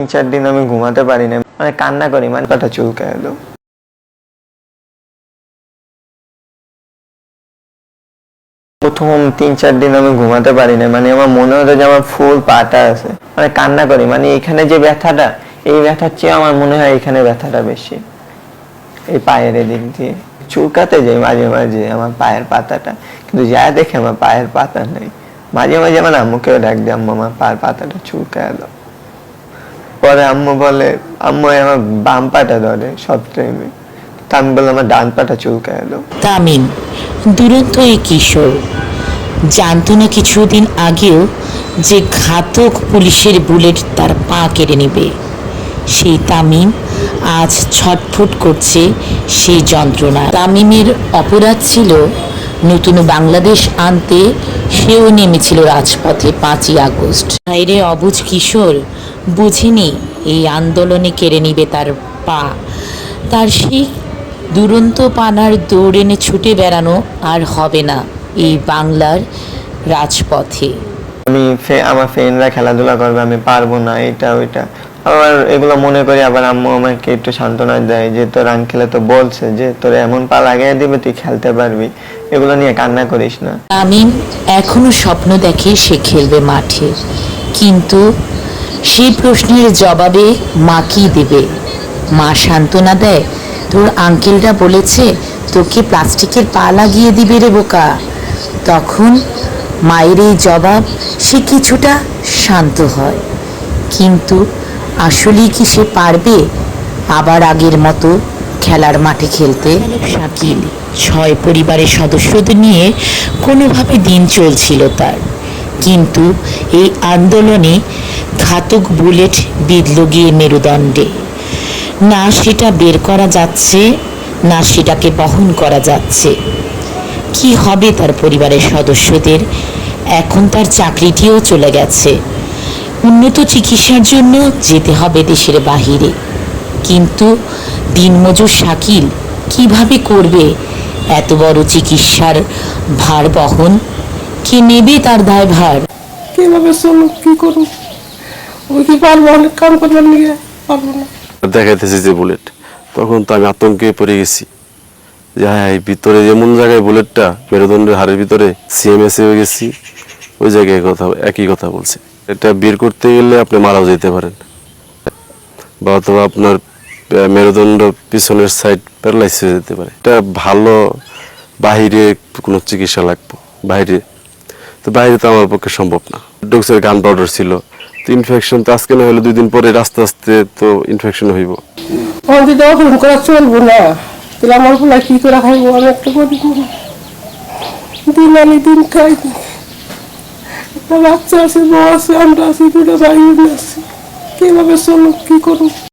তিন চার দিন আমি ঘুমাতে পারি না মানে কান্না করি মানে পাটা চুলকায় এলো প্রথম তিন চার দিন আমি ঘুমাতে পারি না মানে আমার মনে হতো যে আমার ফুল পাটা আছে। মানে কান্না করি মানে এখানে যে ব্যথাটা, এই ব্যথার চেয়ে আমার মনে হয় এখানে ব্যথাটা বেশি। এই পায়ের এদিক দিয়ে। চুলকাতে যাই মাঝে মাঝে আমার পায়ের পাতাটা, কিন্তু যা দেখে আমার পায়ের পাতা নেই। মাঝে মাঝে আমার আম্মুকেও ডাক দিয়ে, আম্মু, আমার পায়ের পাতাটা চুলকায় দাও পরে আম্মু বলে, আম্মু আমার বাম পাটা ধরে সব টাইমে তা আমি বললাম, আমার ডান পাটা চুলকায় এলো। তামিম দুরন্ত এই কিশোর। জানতো না কিছুদিন আগেও যে ঘাতক পুলিশের বুলেট তার পা কেড়ে নেবে। সেই তামিম আজ ছটফট করছে সেই যন্ত্রণা তামিমের অপরাধ ছিল নতুন বাংলাদেশ আনতে সেও নেমেছিল রাজপথে পাঁচই আগস্ট। বাইরে অবুজ কিশোর, বুঝিনি এই আন্দোলনে কেড়ে নিবে তার পা। তার সেই দুরন্ত পানার দৌড় এনে ছুটে বেড়ানো আর হবে না এই বাংলার রাজপথে। আমি আমার ফ্রেন্ডরা খেলাধুলা করবে, আমি পারব না, এটা, ওইটা। আবার এগুলো মনে করি, আবার আম্মু আমাকে একটু সান্ত্বনা দেয় যে, তোর আঙ্কেলে তো বলছে যে, তোর এমন পা লাগিয়ে দিবে, তুই খেলতে পারবি। এগুলো নিয়ে কান্না করিস না। আমি এখনও স্বপ্ন দেখে সে খেলবে মাঠে। কিন্তু সেই প্রশ্নের জবাবে মা কি দেবে? মা সান্ত্বনা দেয়, তোর আঙ্কেলরা বলেছে, তোকে প্লাস্টিকের পা লাগিয়ে দিবে রে বোকা। তখন মায়ের এই জবাব, সে কিছুটা শান্ত হয়। কিন্তু আসলেই কি সে পারবে? আবার আগের মতো খেলার মাঠে খেলতে? শাকিল, ছয় পরিবারের সদস্যদের নিয়ে কোনোভাবে দিন চলছিল তার। কিন্তু এই আন্দোলনে ঘাতক বুলেট বিঁধল গিয়ে মেরুদণ্ডে। না সেটা বের করা যাচ্ছে, না সেটাকে বহন করা যাচ্ছে। কি হবে তার পরিবারের সদস্যদের? এখন তার চাকরিটিও চলে গেছে। উন্নত চিকিৎসার জন্য যেতে হবে দেশের বাহিরে। কিন্তু দিনমজুর শাকিল কীভাবে করবে এত বড় চিকিৎসার ভার বহন? কে নেবে তার দায়ভার? কীভাবে চলুন কি করুন ওই কি পারব? অনেক কাম করবার নিয়ে পারব না। দেখাইতেছে যে বুলেট তখন তো আমি আতঙ্কে পড়ে গেছি। যে হ্যাঁ এই ভিতরে এমন জায়গায় বুলেটটা মেরুদণ্ডের হাড়ের ভিতরে সিএমএস হয়ে গেছি ওই জায়গায় কথা একই কথা বলছে। এটা বের করতে গেলে আপনি মারাও যেতে পারেন। বা অথবা আপনার মেরুদণ্ড পিছনের সাইড প্যারালাইস হয়ে যেতে পারে। এটা ভালো বাহিরে কোনো চিকিৎসা লাগবে বাইরে তো বাইরে তো আমার পক্ষে সম্ভব না। ডোক্সের গান পাউডার ছিল, তো ইনফেকশন তো আজকে না হলে দুই দিন পরে আস্তে আস্তে তো ইনফেকশন হইব। আমার যদি অপরাধ করা চলবো না, তাহলে আমার কি করে খাইবো? আমি একটা গরিব দিন খাই বাচ্চা আছে বউ আছে আমরা আছি দুটো ভাই বোন আছে। কীভাবে চলুন কি করুন